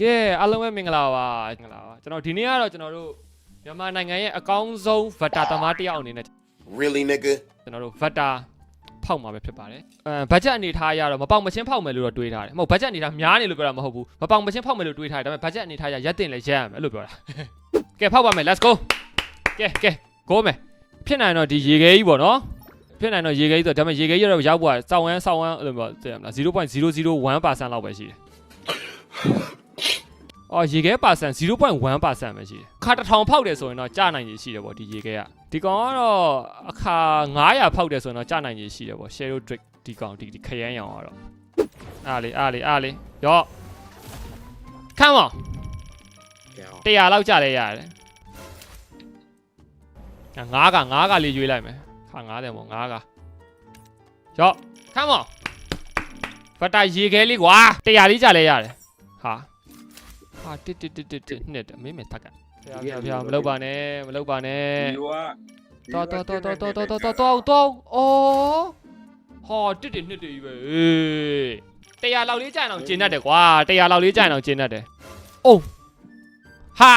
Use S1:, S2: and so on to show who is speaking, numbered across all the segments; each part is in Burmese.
S1: ကဲအားလုံးပဲမင်္ဂလာပါမင်္ဂလာပါကျွန်တော်ဒီနေ့ကတော့ကျွန်တော်တို့မြန်မာနိုင်ငံရဲ့အကောင်းဆုံးဗတ်တာသမားတစ်ယောက်အနေနဲ့
S2: Really, nigga?
S1: ကျွန်တော်တို့ဗတ်တာဖောက်မှာပဲဖြစ်ပါတယ်အဲဘတ်ဂျက်အနေထားအရတော့မပေါက်မချင်းဖောက်မယ်လို့တော့တွေးထားတယ်မဟုတ်ဘတ်ဂျက်အနေထားများနေလို့ပြောတာမဟုတ်ဘူးမပေါက်မချင်းဖောက်မယ်လို့တွေးထားတယ်ဒါပေမဲ့ဘတ်ဂျက်အနေထားအရရက်တင်လဲရက်ရမယ်အဲ့လိုပြောတာကဲဖောက်ပါမယ် let's go ကဲကဲ go မယ်ဖြစ်နိုင်တော့ဒီရေခဲကြီးပေါ့နော်ဖြစ်နိုင်တော့ရေခဲကြီးဆိုတော့ဒါပေမဲ့ရေခဲကြီးတော့ရောက်သွားစောင်းဝမ်းစောင်းဝမ်းအဲ့လိုမျိုးသိရမလား0.001%လောက်ပဲရှိတယ် အော်ရေခဲပါဆန်0.1%ပဲရှိတယ်ခါတစ်ထောင်ဖောက်တယ်ဆိုရင်တော့ကြာနိုင်ရရှိတယ်ပေါ့ဒီရေခဲကဒီကောင်ကတော့အခါ900ဖောက်တယ်ဆိုရင်တော့ကြာနိုင်ရရှိတယ်ပေါ့ Shadow Drake ဒီကောင်ဒီဒီခရမ်းရောင်ကတော့အားလေအားလေအားလေရော့ come on 100လောက်ကြာလဲရတယ်ငါးကငါးကလေးရွေးလိုက်မယ်ခါ90ပေါ့ငါးကရော့ come on ဘတ်တာရေခဲလေးကွာ100လေးကြာလဲရတယ်ဟာဟာ တစ်တစ်တစ်တစ်တစ်နှစ်အမေးမယ်တက်ကဖျားဖျားဖျားမလုပ်ပါနဲ့မလုပ်ပါနဲ့
S3: ဒီက
S1: တော်တော်တော်တော်တော်တော်တော်တော်တော်တော်အော်ဟောတစ်တစ်နှစ်တည်းကြီးပဲအေး100လောက်လေးကြာအောင်ကျင်းတတ်တယ်ကွာ100လောက်လေးကြာအောင်ကျင်းတတ်တယ်အိုးဟာ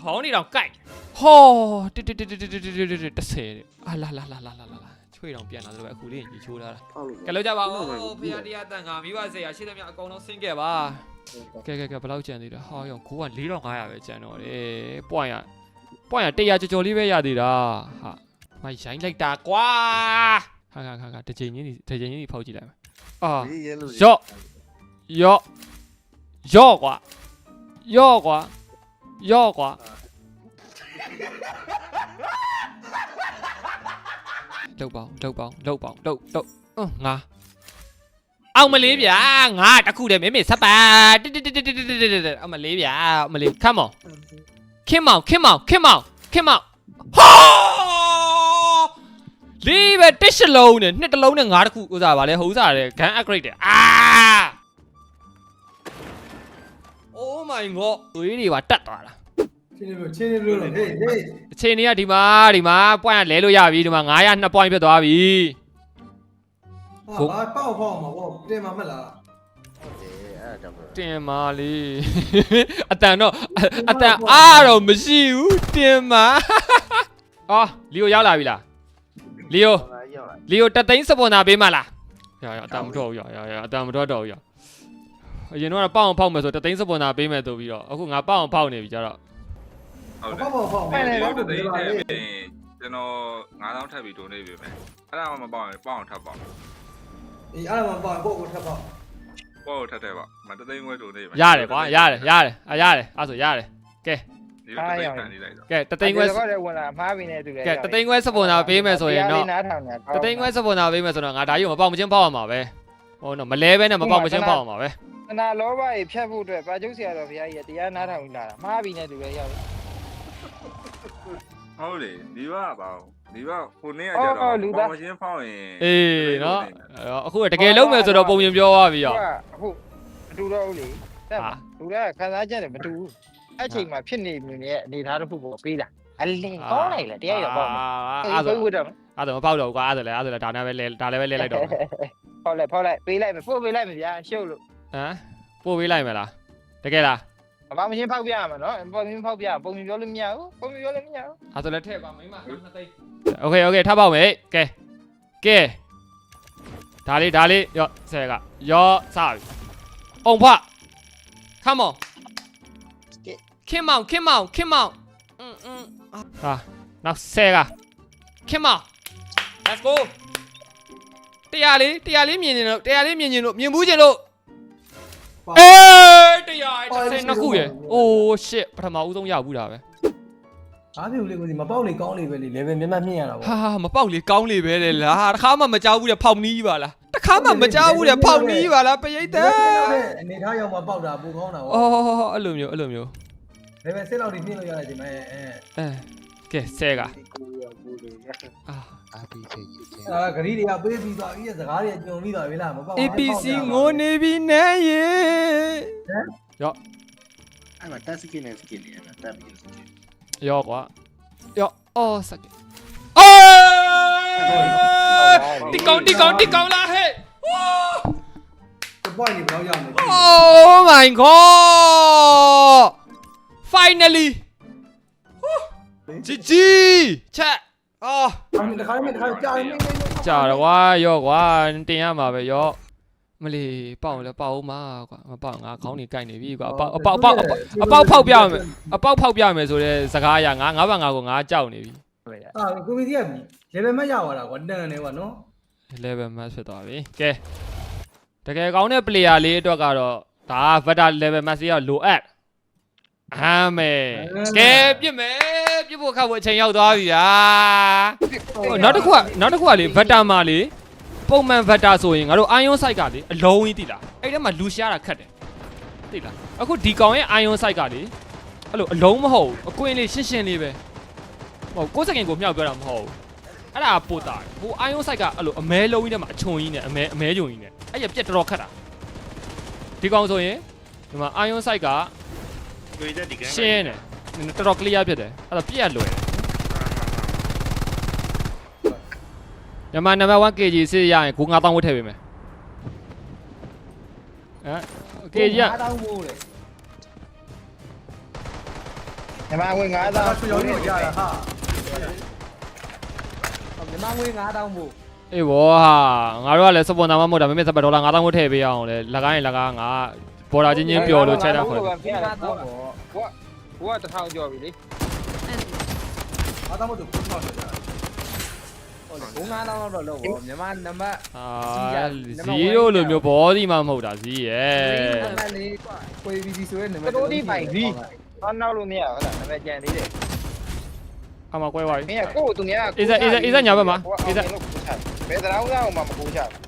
S1: ခေါင်းနေတော့ကြိုက်ဟောတစ်တစ်တစ်တစ်တစ်တစ်တစ်တစ်တစ်30အာလာလာလာလာလာလာ ချွေးတော့ပြန်လာတယ်ပဲအခုလေးရေချိုးလာတာကဲလောက်ကြပါဦးဖျားတရားတန်ခါမိဘဆေးရရှိသမျှအကုန်လုံးဆင်းခဲ့ပါကဲကဲကဲဘယ်လောက်ကျန်သေးလဲဟောရောကိုက4500ပဲကျန်တော့တယ်ပွိုင်းရပွိုင်းရ100ကြော်ကြော်လေးပဲရသေးတာဟာမရိုင်းလိုက်တာကွာဟာခါခါခါတစ်ချိန်ချင်းဒီတစ်ချိန်ချင်းဒီဖောက်ကြည့်လိုက်မယ်အာရော့ရော့ရော့ကွာရော့ကွာရော့ကွာ လောက်ပေါင်းလောက်ပေါင်းလောက်ပေါင်းလောက်လောက်အင်းငါအောင်မလေးဗျာငါတခုတည်းမင်းမဆက်ပါတစ်တစ်တစ်တစ်တစ်တစ်တစ်အောင်မလေးဗျာအောင်မလေး come on ခင်မောင်ခင်မောင်ခင်မောင်ခင်မောင်ဟောလေးပဲတစ်ရှလုံးနဲ့နှစ်တလုံးနဲ့ငါးတခုဥစားပါလေဟိုဥစားတယ် gun upgrade တယ်အာ Oh my god သွေးတွေပါတက်သွားတာ
S4: ချင်းနေလို့ချင်းနေလို့ဟေးဟေး
S1: အချိန်นี้ကဒီမှာဒီမှာ point ကလဲလို့ရပြီဒီမှာ900 2 point ပြတ်သွားပြီ
S4: ဟာဘာပေါက်ပေါက်မှာပေါ့တင်မှာမလား
S1: တင်မာလေးအတန်တော့အတန်အားတော့မရှိဘူးတင်မာအော်လီယိုရောက်လာပြီလားလီယိုလီယိုတသိန်းစပွန်နာပေးမလားရရအတန်မတော့ဘူးရရရအတန်မတော့တော့ဘူးရအရင်တော့ပေါအောင်ဖောက်မယ်ဆိုတသိန်းစပွန်နာပေးမယ်ဆိုပြီးတော့အခုငါပေါအောင်ဖောက်နေပြီကြတော့
S3: ဟုတ်တယ်
S4: ပေါက်ပေါက်ပေါက်
S3: အဲ့
S4: ပေါ
S3: ဒါ
S4: က်
S3: တော့
S4: တော့
S3: တိ
S4: ဒီ
S3: တ်
S4: ပါ
S3: တ
S4: လေ
S3: ယ်ပြင်ကျွန်တော်9000ထပ်ပြီးဒိုနေပြီမယ်အဲ့ဒါမှမပေါအောင်ပေါအောင်ထပ်ပေါအောင်
S4: အေးအဲ့ဒါမှပေါက်ပေါက်ကိုထပ်ပေါက်
S3: ပေါအောင်ထပ်တယ်ပေါ့မတသိန်းခွဲဒိုနေပြီ
S1: ရတယ်ကွာရတယ်ရတယ်အရတယ်အဲ့ဆိုရတယ်
S3: ဒီလိုတိတ်ခံနေလိုက်တော့
S1: ကဲတသိန်းခွဲ
S5: တော့လည်းဝင်လာမှားပြီနဲ့တူတယ်
S1: ကဲတသိန်းခွဲစပွန်နာပေးမယ်ဆိုရင်တော့
S5: နားထောင်နေ
S1: တသိန်းခွဲစပွန်နာပေးမယ်ဆိုတော့ငါဒါကြီးကိုမပေါက်မချင်းပေါက်အောင်ပါပဲဟိုတော့မလဲပဲနဲ့မပေါက်မချင်းပေါက်အောင်ပါပဲ
S5: သနာလောဘကြီးဖြတ်ဖို့အတွက်ပါကျုပ်ဆရာတော်ဘုရားကြီးတရားနားထောင်လာတာမှားပြီနဲ့တူတယ်ရောက်
S3: ဟုတ်လေဒီကပါဒီကကိုနေရကြတော့ပေါင်မရှင်းဖောင်းရင်
S1: အေးနော်အခုတကယ်လုံးမယ်ဆိုတော့ပုံရင်ပြောသွားပြီရော
S5: အခုအတူတော့ဦးလေတက်ပါလူကခန်းစားချက်တယ်မတူဘူးအဲ့ချိန်မှာဖြစ်နေနေတဲ့အနေသားတစ်ခုကိုပေးတာအလင်းကောင်းလိုက်လေတရားရောက်ပေါ့အဲ့
S1: အဲ့
S5: ဒါ
S1: ဆို
S5: ဆိုဝတ်တော့
S1: အဲ့ဆိုမပေါက်တော့ဘူးကွာအဲ့ဆိုလဲအဲ့ဆိုလဲဒါနဲ့ပဲလဲဒါလည်းပဲလဲလိုက်တော့
S5: ဖောက်လိုက်ဖောက်လိုက်ပေးလိုက်မယ်ပို့ပေးလိုက်မယ်ဗျာရှုပ်လို့
S1: ဟမ်ပို့ပေးလိုက်မလားတကယ်လား
S5: ဘာမှမရှင်းဖောက်ပြရမှာနော်ပုံမြင်ဖောက်ပြပုံမြင်ပြောလို့မရဘူးပုံမြင်ပြောလို့မရဘူး
S1: အဲ့ဆိုလဲထည့်ပါမိမနှစ်သိန်းโอเคโอเคထားပါဦးမယ်ကဲကဲဒါလေးဒါလေးရော့ဆယ်ကရော့စပြီအုံဖ come on ခင်မောင်ခင်မောင်ခင်မောင်อืมอืมဟာနောက်ဆယ်ကခင်မောင် let's go တရားလေးတရားလေးမြင်နေလို့တရားလေးမြင်နေလို့မြင်ဘူးကျင်လို့ အေးတရားတစ်ဆယ်နှစ်ခုရယ် oh shit ပထမဦးဆုံးရဘူးတာပဲ
S4: အားပြုလေးကိုစီမပေါက်လေကောင်းလေပဲလေ level မြတ်မြတ်မြင့်ရတာပေါ့
S1: ဟာမပေါက်လေကောင်းလေပဲလေလားတစ်ခါမှမကြောက်ဘူးတဲ့ဖောက်နီးပါလားတစ်ခါမှမကြောက်ဘူးတဲ့ဖောက်နီးပါလားပရိသတ်
S4: အနေထားရောက်မှပေါက်တာပူကောင်းတာပေါ့
S1: အော်အဲ့လိုမျိုးအဲ့လိုမျိုး
S4: level ဆက်လောက်ဒီမြင့်လို့ရတဲ့ချိန်မှာအဲ
S1: အဲကဲဆဲက အာ
S4: အာဂရီတွေကပေးပြီးသွားပြီးစကားတွေကြုံပြီးသွားပြီလားမပေါက်
S1: APC ငိုနေပြီနဲ့ရေ
S6: အဲ့မှာတက်စကင်နဲ့စကင်နဲ့တက်ပြီးစကင်
S1: ရောကွာရောအော်စကအော်တီကောင်တီကောင်တီကောင်လာဟဲ့
S4: point တွေဘယ်လောက်ရမလဲ
S1: Oh my god finally GG ချက် အော်
S4: အဲ့ဒီခါလေးတစ်ခါကြာနေနေနေ
S1: ကြာတော့ကွာရော့ကွာတင်ရမှာပဲရော့မလီပေါအောင်လဲပေါအောင်မှာကွာမပေါအောင်ငါခေါင်းနေကိုက်နေပြီကွာအပေါက်အပေါက်အပေါက်အပေါက်ဖောက်ပြမယ်အပေါက်ဖောက်ပြမယ်ဆိုတဲ့စကားအရငါငါဘာငါကိုငါကြောက်နေပြီ
S4: အာကိုမီဒီက level မရသွားတာကွာတန်နေကွာနော်
S1: level match ဖြစ်သွားပြီကဲတကယ်ကောင်းတဲ့ player လေးအတွက်ကတော့ဒါ vector level match ရလိုအပ် အာမေကဲပြစ်မယ်ပြစ်ဖို့ခောက်ဖို့အချိန်ရောက်သွားပြီဟာဟိုနောက်တစ်ခုကနောက်တစ်ခုကလေ vector မှာလေပုံမှန် vector ဆိုရင်ငါတို့ ion site ကလေအလုံးကြီးတိလားအဲ့ထဲမှာလူရှားတာခက်တယ်တိလားအခုဒီကောင်ရဲ့ ion site ကလေအဲ့လိုအလုံးမဟုတ်ဘူးအကွင်းလေးရှင်းရှင်းလေးပဲဟိုကိုယ်စကင်ကိုမြောက်ပြောတာမဟုတ်ဘူးအဲ့ဒါပို့တာဟို ion site ကအဲ့လိုအမဲလုံးကြီးနဲ့မှာအချုံကြီးနဲ့အမဲအမဲဂျုံကြီးနဲ့အဲ့ရပြက်တော်တော်ခတ်တာဒီကောင်ဆိုရင်ဒီမှာ ion site က
S6: ကို ကြဒီက
S1: ရှင်းတယ်တော်တော် clear ဖြစ်တယ်အဲ့တော့ပြက်လွယ်တယ်မြန်မာနံပါတ် 1 kg စစ်ရရင်ကို9000ဝတ်ထည့်ပေးမယ်အဲ kg က
S4: တောင်းမိုးလေ
S5: ညီမဝင်
S4: ဒါ
S5: 9000
S4: ကချွေရောင်းလို့ရတာဟာမြန်မာငွေ9000မို့
S1: အေးဘောဟာငါတို့ကလည်း support နာမမဟုတ်တာမမေစပတ်ဒေါ်လာ9000ဝတ်ထည့်ပေးအောင်လေလက်ကားရင်လက်ကားငါ ဘော်ဒါချင်းချင်းပျော်လို့ချက်တာခေါ်တယ်
S5: ပြတာတော့ဘောဘောတထောင်ကျော်ပြီလေ
S4: 9000မို့တော့ကိုထောက်တယ်ကြာ
S2: ဟုတ်လေ9တောင်းတော့လောက်ပေါ့မြန်မာနံပါတ်
S1: အာဇီရိုလိုမျိုးဘောဒီမှမဟုတ်တာဇီးရဲ့
S2: နံပါတ်လေးကွေးပြီးဆိုရင်နံပါတ်
S5: တော့ဒီပိုင်ပြီအော်နောက်လို့မရဟုတ်လားနံပါတ်ကြံသေးတယ်
S1: အမကွဲသွားပြီ
S5: မင်းကကိုယ့်သူများ
S1: အေးစားအေးစားအေးစားညာဘက်မှာအေးစား
S5: ဘယ်တရောင်းစားအောင်မှမကူချမ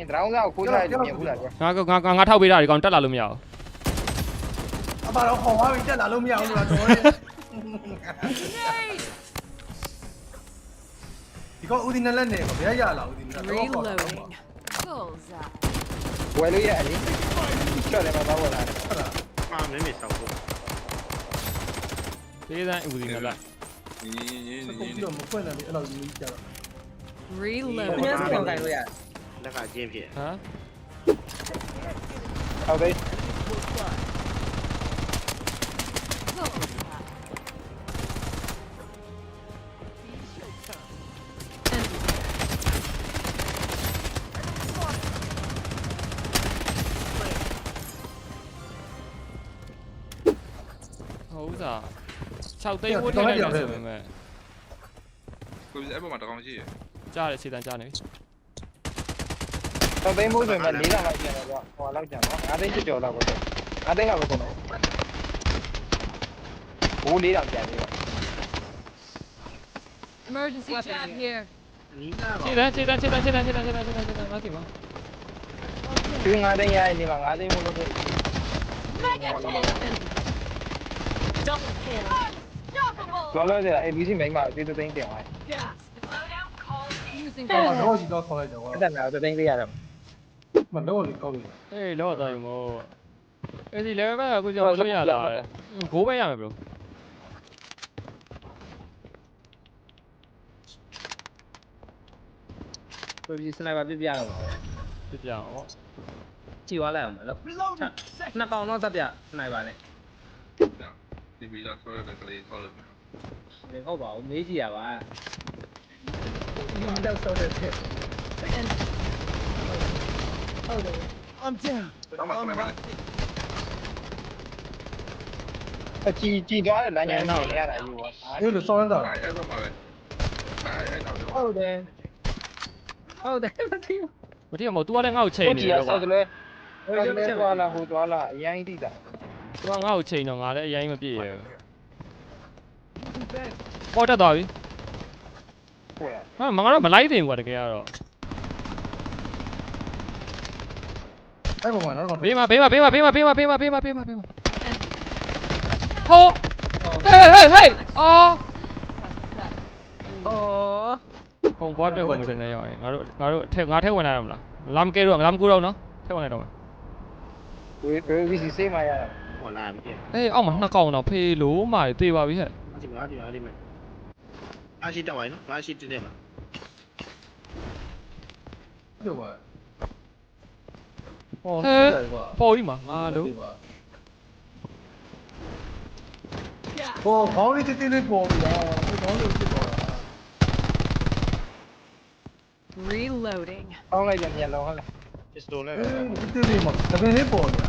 S5: င်းဒရောင်းစားကိုခိုးချလိုက်မြင်ဘူးလားကွာ
S1: ငါငါငါငါထောက်ပေးတာဒီကောင်တက်လာလို့မရဘူး
S4: အမတော့ခေါ်သွားပြီတက်လာလို့မရဘူးလားတော်တယ်ဒီကောင်ဦးဒီနလက်နေပါဗျာရလာဦးဒီနလက်တော့ခေါ်တာ
S7: ပါ Goals up.
S5: ဝယ်လို့ရအရင်ချော့တယ်မှာတော့ဝယ်လာတယ်
S6: 妈，没没上过。
S1: သေးတန်းဦးစီမလား
S3: 你你你
S4: 你
S3: 你
S4: 你တော့မဖွင့်နိုင်ဘူးအဲ့လိုကြီးကြတော့
S2: Reload. ဘယ်လို
S6: လဲ Reload. ကို
S1: ယ်က
S5: လည်းကိုယ်
S1: ကလည်း 那个精品。啊。咖啡。差不多，我听到
S3: 你讲什么没？不，不，加了，
S1: 气弹加了。 တော့
S5: သိမ်းဖို့ဆိုရင်၄တောင်လောက်ကျန်တယ်ကွာဟိုလောက်ကျန်တော့၅သိန်းကျော်ကျော်လောက်ကို၅သိန်းလောက်ပဲကုန်တယ်ဘိုး၄တောင်ကျန်သေးတယ်
S7: Emergency chat here.
S6: နီးလာ
S1: ခြေတန်းခြေတန်းခြေတန်းခြေတန်းခြေတန်းခြေတန်းခြေတန်းခြေတန်းငါသိပါ
S5: သူ၅သိန်းရရင်ဒီမှာ၅သိန်းမို့လို့ပဲ
S7: Double kill.
S5: လောလောဆယ် ABC မိန်းမအသေးသိန်းတင်သွား
S7: Using
S4: တော့
S7: fire.
S4: တော့ကြီးတော့ခေါ်လိုက်တော့ကွာ
S5: အဲ့ဒါမျိုးသိန်းလေးရတော့
S4: မတော့လေကောက်ပြီ
S1: အေးလောတော့ယူမို့အေးဒီ level ကအခုကြောင့်ဆွရလာတယ်ဂိုးပဲရမယ်ဘရို
S2: ကွေးပြီးစနိုက်ပါပြပြတော့
S1: ပြပြအောင်
S2: ကြည့်သွားလိုက်အောင်မလို့နှစ်ကောင်တော့တက်ပြစနိုက်ပါနဲ့
S3: ဒီဗီလာဆောရတဲ့ကလေးဆောလို့
S2: ဒီဟုတ်ပါဘူးမေးကြည့်ရပါဒီတော့ဆောတဲ့ ဖြစ်
S3: တော့မှဆက်မယ်
S5: အကြည့်ကြည့်သွားတဲ့လမ်းညမ်းတော့ရတာယူပါ
S4: အဲ့လိုစောင်းတာ
S3: အဲ့တော့မှာပဲအဲ့တော့
S2: ဟုတ်တယ်ဟုတ်တယ်မသိဘူး
S1: မတိမဟုတ် तू ကလည်းငါ့ကိုချိန်
S5: ဟုတ်
S1: နေ
S5: ကြည့်
S1: တယ်
S5: ရ
S1: ကွာ
S5: ဆောက်တယ်လေဟုတ်တယ်သွားလာဟိုသွားလာအရင်တိတာ
S1: သူကငါ့ကိုချိန်တော့ငါလည်းအရင်မပြည့်ရဘူးပေါ်တက်သွားပြီ
S5: ဟုတ်ရ
S1: ဟာမငါတော့မလိုက်သေးဘူးကွာတကယ်ကတော့
S4: အဲ့ပေါ်မှာတော့
S1: ဘေးမှာဘေးမှာဘေးမှာဘေးမှာဘေးမှာဘေးမှာဘေးမှာဘေးမှာဘေးမှာဟိုးဟေးဟေးဟေးအော်
S2: ဩ
S1: ဟိုဘွားပြက်ကုန်တယ်နေရောငါတို့ငါတို့ထဲငါထဲဝင်လာရမလားလာမကဲတော့လာမကူတော့နော်ထဲဝင်လိုက်တော့မယ်
S5: ဝေးဝေးဗီစီစေးမှရတာ
S6: ဟောလာပြီ
S1: အေးအောက်မှာနှစ်ကောင်တော့ဖေးလို့မာတေးပါပြီဟဲ့
S6: အစီမာဒီအားလေးမယ်အားရှိတော့ဝိုင်းနော်အားရှိတင်းတယ်မှာ
S4: ပြောပါ ဟော
S1: ဟဲပေါ်ကြီးမှာငါတို့
S4: ဟောခေါင်းလေးတိတိလေးပေါ်ပြီလားခေါင်းလေးဖြစ်သွားတာ
S7: Reloading.
S5: ကောင်းလိုက်ပြန်ပြန်လုံးဟုတ်လား
S6: ပစ္စတိုနဲ့
S4: အေးတိတိလေးမှာတပင်လေးပေါ်နေတာ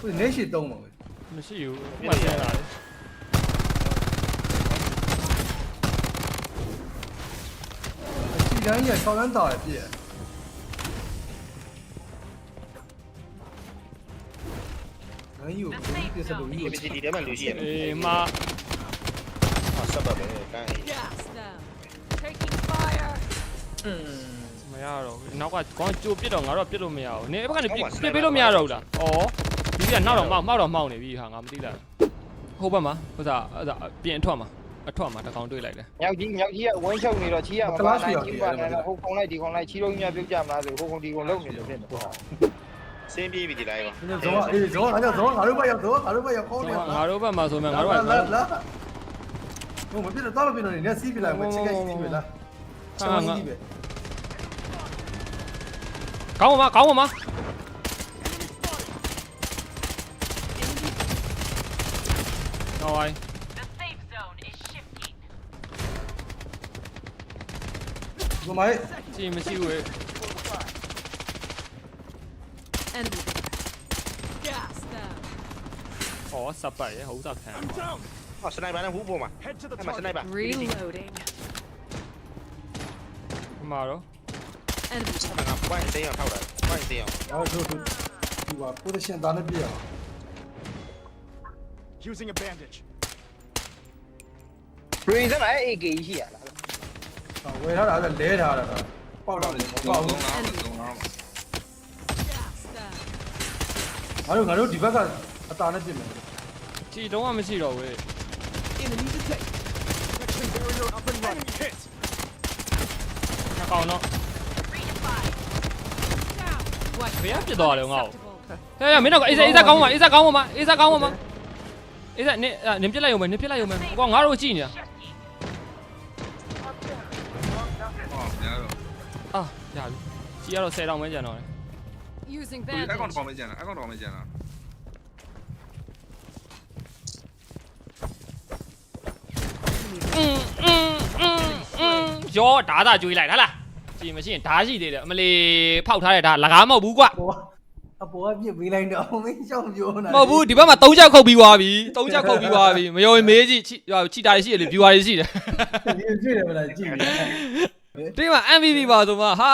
S4: ဒီနေရှိတုံးပါပဲ
S1: မရှိဘူးမှတ်ရတာလေ
S4: အစီတန်းကြီးဆောင်းရမ်းတာပြည့် ငါယူပြည့်စလို့
S6: ဒီ
S4: ယူ
S6: ပစ္စဒီထဲမှာလူရှိရမယ်
S1: အေးမ
S6: ဟာဆက်ပါပဲကန်း
S7: Gas them. Taking fire.
S1: မရတော့ဘူးနောက်ကကောင်းကြိုးပစ်တော့ငါတော့ပစ်လို့မရဘူးနေအဲ့ဘက်ကနေပစ်ပစ်ပေးလို့မရတော့ဘူးလားဩဒီကနောက်တော့မောက်မောက်တော့မောက်နေပြီဟာငါမသိလားဟိုဘက်မှာဟိုစားအဲ့ဒါပြင်အထွက်မှာအထွက်မှာတကောင်တွေးလိုက်တယ်
S5: မြောက်ကြီးမြောက်ကြီးကဝင်းချုပ်နေတော့ချီးရမှာပါနိုင်ချီးပါနဲ့ဟိုခုံလိုက်ဒီခုံလိုက်ချီးလုံးများပြုတ်ကြမလားဆိုဟိုခုံဒီခုံလုံးနေလို့ဖြစ်နေပေါ့
S6: စ င်းပြေးပြီဒီလိုက်ပါ
S4: ဒီဇောအေးဇောအားကြောင့်ဇောငါတို့ဘက်ရောက်ဇောငါတို့ဘက်ရောက်ခေါင်းနေ
S1: ငါတို့ဘက်မှာဆိုမှငါတို့က
S4: လာလာဟိုမပြတော့တော့ပြတော့နေစီးပြလိုက်မချစ်ခဲ့စီးပြလားချမ်းစီးပဲ
S1: ကောင်း ပါမကောင်းပါမဟောင်း
S4: ဒီမိုင်း
S1: ကြည့်မရှိဘူး
S7: Enemy. Gas them.
S1: ဟောစပတ်ရဟုတ်စားခံ
S6: ဟောစနိုက်ပါနဲ့ဟူးပေါ်မှာအဲ့မှာစနိုက်ပါ
S7: Reloading.
S1: မှာတော့
S7: Enemy.
S6: ငါပွိုင်းသိအောင်ထောက်တာပွိုင်းသိအောင်
S4: ဒါတို့တို့ဒီပါ position သားနဲ့ပြရအောင်
S8: Using a bandage.
S5: ဘရင်းစမ်းအဲ့ AK ရှိရလား
S4: ဝယ်ထားတာလဲလဲထားတာပေါက်တော့တယ်
S3: ငါ
S4: တို့ငါတို့ဒီဘက်ကအတာနဲ့ပြင်မယ်
S1: ကြည်တော့မှမရှိတော့ဘူး
S8: Enemy detected. Protection barrier up and running. Hit.
S1: ငါကောင်းတော့
S7: Down. What?
S1: ဘယ်ကပြစ်သွားလဲငါ့ကို
S7: Unacceptable.
S1: ဟဲ့ဟဲ့မင်းတို့အေးစားအေးစားကောင်းပါအေးစားကောင်းပါမအေးစားကောင်းပါမအေးစားနေနင်ပြစ်လိုက်ရုံပဲနင်ပြစ်လိုက်ရုံပဲကောငါတို့ကြည့်နေတာ
S3: ဟောညာတော့
S1: အာရပြီကြည်ရတော့10တောင်ပဲကျန်တော့တယ်
S7: Using
S3: ဒီ bandage. အကောင့်တစ်ပေါင်ပဲကျန်တာအကောင့်တ
S1: စ်ပေါင်ပဲကျန်တာရောဓာတာကျွေးလိုက်ဟာလားကြည့်မရှိရင်ဓာရှိသေးတယ်အမလီဖောက်ထားတဲ့ဓာလကားမဟုတ်ဘူးကွာ
S4: ပေါ်အပေါ်ကပြစ်ပေးလိုက်တော့မင်းရှောင်းပြောနေတာ
S1: မဟုတ်ဘူးဒီဘက်မှာ၃ချက်ခုတ်ပြီးသွားပြီ၃ချက်ခုတ်ပြီးသွားပြီမယုံရင်မေးကြည့်ချိတာတွေရှိတယ်လေ viewer တွေရှိတယ်
S4: ဒီကြည့်တယ်မလားကြည့်ပြီ
S1: တင်းမှာ MVP ပါဆိုမှဟာ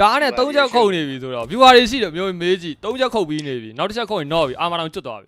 S1: ဓားနဲ့၃ချက်ခုတ်နေပြီဆိုတော့ viewer တွေရှိတယ်မယုံရင်မေးကြည့်၃ချက်ခုတ်ပြီးနေပြီနောက်တစ်ချက်ခုတ်ရင်တော့ပြီအာမတောင်ကျွတ်သွားပြီ